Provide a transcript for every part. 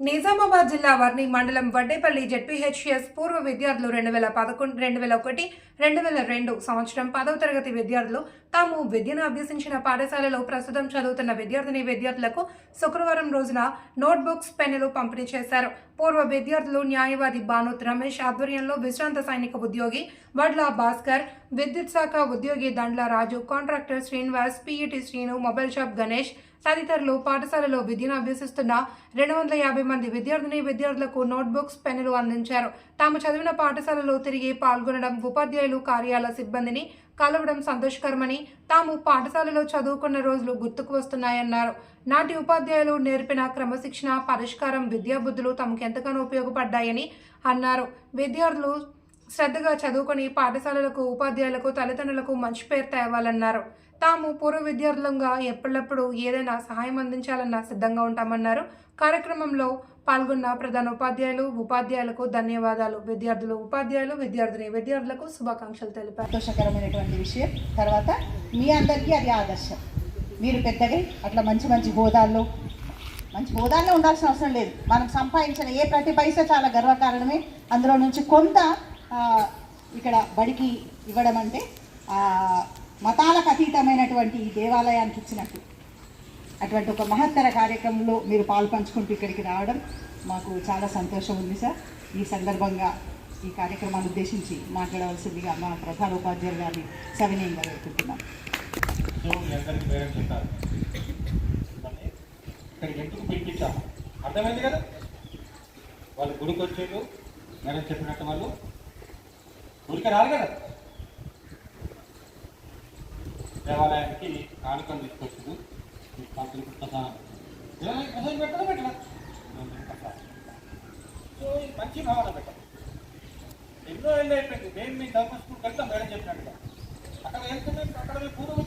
నిజామాబాద్ జిల్లా వర్ణి మండలం వడ్డేపల్లి జెడ్పీహెచ్ఎస్ పూర్వ విద్యార్థులు రెండు వేల పదకొండు రెండు వేల ఒకటి రెండు వేల రెండు సంవత్సరం పదవ తరగతి విద్యార్థులు తాము విద్యను అభ్యసించిన పాఠశాలలో ప్రస్తుతం చదువుతున్న విద్యార్థిని విద్యార్థులకు శుక్రవారం రోజున నోట్బుక్స్ పెన్నులు పంపిణీ చేశారు. పూర్వ విద్యార్థులు న్యాయవాది భానుత్ రమేష్ ఆధ్వర్యంలో విశ్రాంత సైనిక ఉద్యోగి వడ్ల భాస్కర్ విద్యుత్ శాఖ ఉద్యోగి Dandla Raju contractor Srinivas PET Srinu mobile shop Ganesh తదితరులు పాఠశాలలో విద్యను అభ్యసిస్తున్న రెండు వందల యాభై మంది విద్యార్థిని విద్యార్థులకు నోట్బుక్స్ పెన్నులు అందించారు. తాము చదివిన పాఠశాలలో తిరిగి పాల్గొనడం ఉపాధ్యాయులు కార్యాలయ సిబ్బందిని కలవడం సంతోషకరమని తాము పాఠశాలలో చదువుకున్న రోజులు గుర్తుకు వస్తున్నాయన్నారు. నాటి ఉపాధ్యాయులు నేర్పిన క్రమశిక్షణ పరిష్కారం విద్యాబుద్ధులు తమకు ఎంతగానో ఉపయోగపడ్డాయని అన్నారు. విద్యార్థులు శ్రద్ధగా చదువుకొని పాఠశాలలకు ఉపాధ్యాయులకు తల్లిదండ్రులకు మంచి పేరు తేవాలన్నారు. తాము పూర్వ విద్యార్థులంగా ఎప్పటికప్పుడు ఏదైనా సహాయం అందించాలన్న సిద్ధంగా ఉంటామన్నారు. కార్యక్రమంలో పాల్గొన్న ప్రధాన ఉపాధ్యాయులు ఉపాధ్యాయులకు ధన్యవాదాలు. విద్యార్థులు ఉపాధ్యాయులు విద్యార్థిని విద్యార్థులకు శుభాకాంక్షలు తెలిపారు. సంతోషకరమైనటువంటి విషయం. తర్వాత మీ అందరికీ అది ఆదర్శం. మీరు పెద్దగా అట్లా మంచి మంచి హోదాల్లో మంచి హోదాల్లో ఉండాల్సిన అవసరం లేదు. మనం సంపాదించిన ఏ ప్రతి పైసా చాలా గర్వకారణమే. అందులో నుంచి కొంత ఇక్కడ బడికి ఇవ్వడం అంటే మతాలకు అతీతమైనటువంటి ఈ దేవాలయానికి ఇచ్చినట్టు. అటువంటి ఒక మహత్తర కార్యక్రమంలో మీరు పాల్పంచుకుంటూ ఇక్కడికి రావడం మాకు చాలా సంతోషం ఉంది సార్. ఈ సందర్భంగా ఈ కార్యక్రమాన్ని ఉద్దేశించి మాట్లాడవలసిందిగా మా ప్రధాన ఉపాధ్యాయులు గారిని సవినయంగా వేడుకుంటున్నాం. ఇక్కడికి ఎందుకు అర్థమైంది కదా? వాళ్ళు గుడికి వచ్చేళ్ళు మేడం చెప్పినట్టు వాళ్ళు ఊరికే రారు కదా? దేవాలయానికి కానుకలు తీసుకొచ్చింది మీకు పంతులు ప్రసాదం దేవాలయానికి ప్రసాదం పెట్టడం పెట్టడం సో ఈ మంచి భావన పెట్టడం ఎన్నో ఏళ్ళు అయిపోయింది. మేము మీ ధర్మ స్కూల్కి వెళ్తాం మేడం చెప్పినట్టుగా. అక్కడ వెళ్తున్నాం అక్కడ మేము పూర్వం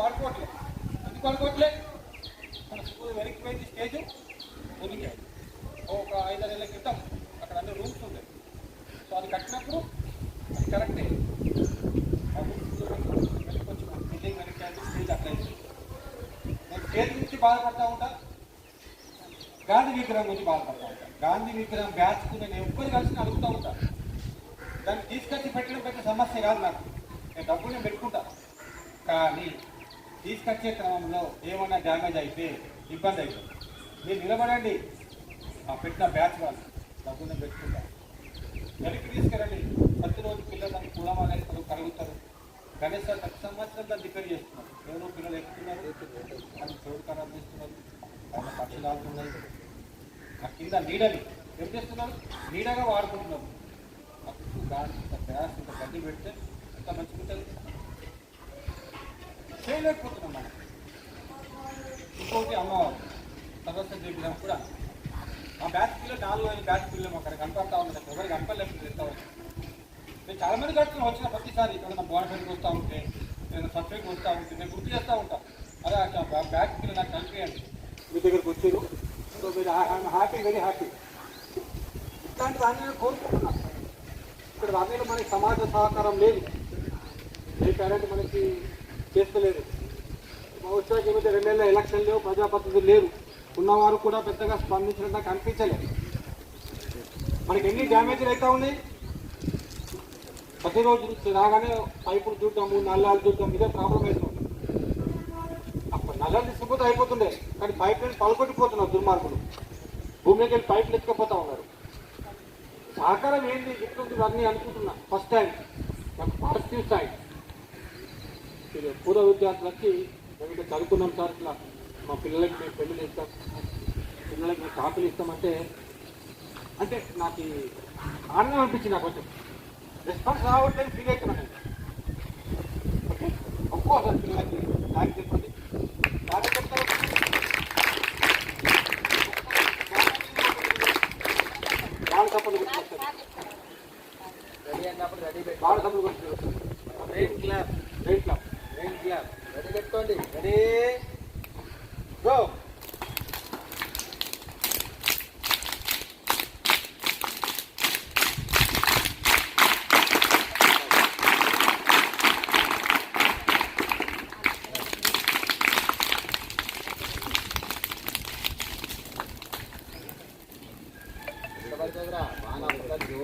వాడుకోవట్లేదు ఎందుకు వాడుకోవట్లే? మన స్కూల్ వెనక్కి పోయింది స్టేజ్ ఒదిగా ఒక ఐదారు నెలల క్రితం అక్కడ అన్ని రూమ్స్ ఉంటాయి సో అది కట్టినప్పుడు అది కరెక్టే. ఆ కొంచెం బిల్డింగ్ వెనక్కి అయితే స్టేజ్ అట్లా అయింది. నేను స్టేజ్ గురించి బాధపడతా ఉంటా. గాంధీ విగ్రహం గురించి బాధపడతా ఉంటా. గాంధీ విగ్రహం బ్యాచ్కు నేను ఎవ్వరు కలిసి అడుగుతూ ఉంటాను దాన్ని తీసుకొచ్చి పెట్టడం పెద్ద సమస్య కాదు నాకు. నేను డబ్బు నేను కానీ తీసుకొచ్చే క్రమంలో ఏమన్నా డ్యామేజ్ అయితే ఇబ్బంది అవుతుంది. మీరు నిలబడండి. ఆ పెట్టిన బ్యాచ్ వాళ్ళు డబ్బు పెట్టుకుంటారు. వెనక్కి తీసుకెళ్ళండి. ప్రతిరోజు పిల్లలను దాన్ని కూడమాలేస్తారు కలుగుతారు గణేష్ సార్ ప్రతి సంవత్సరం దాన్ని రిపేర్ చేస్తున్నారు. ఎవరో పిల్లలు ఎక్కుతున్నారు వాళ్ళు చోటు ఖరాబ్ చేస్తున్నారు. దాని పక్షులు ఆడుతున్నారు ఆ కింద నీడని ఏం చేస్తున్నారు? నీడగా వాడుకుంటున్నారు. అప్పుడు దాని ఇంత బ్యాస్ ఇంత గడ్డి పెడితే ఎంత మంచిగా ఉంటుంది చేయలేకపోతున్నాం మనం. ఇంకోటి అమ్మవారు సరస్వతి విగ్రహం కూడా ఆ బ్యాచ్ పిల్లలు నాలుగు ఐదు బ్యాచ్ పిల్లలు అక్కడ కనపడతా ఉంది. ఎవరు కనపడలేదు ఎంతవరకు నేను చాలా మంది కడుతున్నాం వచ్చిన ప్రతిసారి ఏదైనా బోనఫైడ్కి వస్తూ ఉంటే ఏదైనా సబ్జెక్ట్ వస్తూ ఉంటే నేను గుర్తు చేస్తూ ఉంటాను అదే అక్కడ బ్యాచ్ పిల్లలు నాకు కనిపించండి మీ దగ్గరకు వచ్చారు. సో మీరు ఐఎమ్ హ్యాపీ వెరీ హ్యాపీ ఇట్లాంటి దాన్ని నేను కోరుకుంటున్నాను ఇక్కడ వాటిలో మనకి సమాజ సహకారం లేదు. ఏ పేరెంట్ మనకి చేస్తలేదు. వచ్చాక ఏమైతే రెండు నెలల ఎలక్షన్ లేవు ప్రజాప్రతినిధులు లేరు ఉన్నవారు కూడా పెద్దగా స్పందించినట్టు నాకు అనిపించలేదు. మనకి ఎన్ని డ్యామేజ్లు అయితే ఉన్నాయి? ప్రతిరోజు రాగానే పైపులు చూద్దాము నల్లాలు చూద్దాం ఇదే ప్రాబ్లం అవుతుంది అప్పుడు నల్లాలు తీసుకుపోతే అయిపోతుండే కానీ పైప్ లైన్ పలకొట్టిపోతున్నారు దుర్మార్గులు. భూమిలోకి వెళ్ళి పైపులు ఎత్తుకపోతా ఉన్నారు. సహకారం ఏంటి ఇటువంటి అన్నీ అనుకుంటున్నా. ఫస్ట్ టైం నాకు పాజిటివ్ సైడ్ పూర్వ విద్యార్థులకి మేము చదువుకున్నాం సార్ ఇట్లా మా పిల్లలకి మేము పెళ్ళిళ్ళు ఇస్తాం పిల్లలకి మేము కాపీలు ఇస్తామంటే అంటే నాకు ఆనందం అనిపించింది నాకు కొంచెం. రెస్పాన్స్ రావట్లేదు ఫీల్ అవుతున్నాను నేను. ఓకే ఒక్కోసారి పిల్లలకి థ్యాంక్ చెప్పండి. బాగా తప్పని గుర్తొస్తారు రెడీ అన్నప్పుడు రెడీ బాగా తప్పని గుర్తొస్తారు పెట్టుకోండి రెడీ గో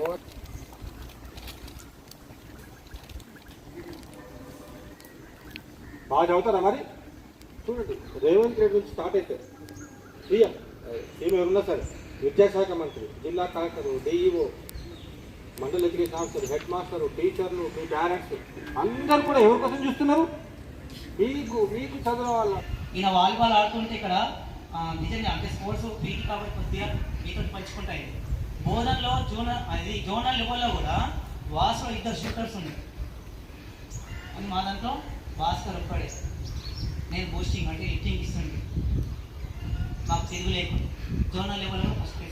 ఎంత బాగా చదువుతారా మరి? చూడండి రేవంత్ రెడ్డి నుంచి స్టార్ట్ అయితే సీఎం సీఎం ఎవరున్నా సరే విద్యాశాఖ మంత్రి జిల్లా కలెక్టర్ డిఈఓ మండల ఎడ్యుకేషన్ ఆఫీసర్ హెడ్ మాస్టర్ టీచర్లు మీ పేరెంట్స్ అందరూ కూడా ఎవరి కోసం చూస్తున్నారు? మీకు మీకు చదువు వాళ్ళ ఈయన వాలీబాల్ ఆడుతుంటే ఇక్కడ నిజంగా అంటే స్పోర్ట్స్ పీటీ కాబట్టి కొద్దిగా మీతో పంచుకుంటాయి బోధనలో జోనల్ అది జోనల్ లెవెల్లో కూడా వాసులో ఇద్దరు షూటర్స్ ఉన్నాయి. అని మా దాంట్లో భాస్కర్ ఒక్కడే. నేను బూస్టింగ్ అంటే హిట్టింగ్ ఇస్తుండే. మాకు తెలుగు లేకుండా. జోనల్ లెవెల్లో ఫస్ట్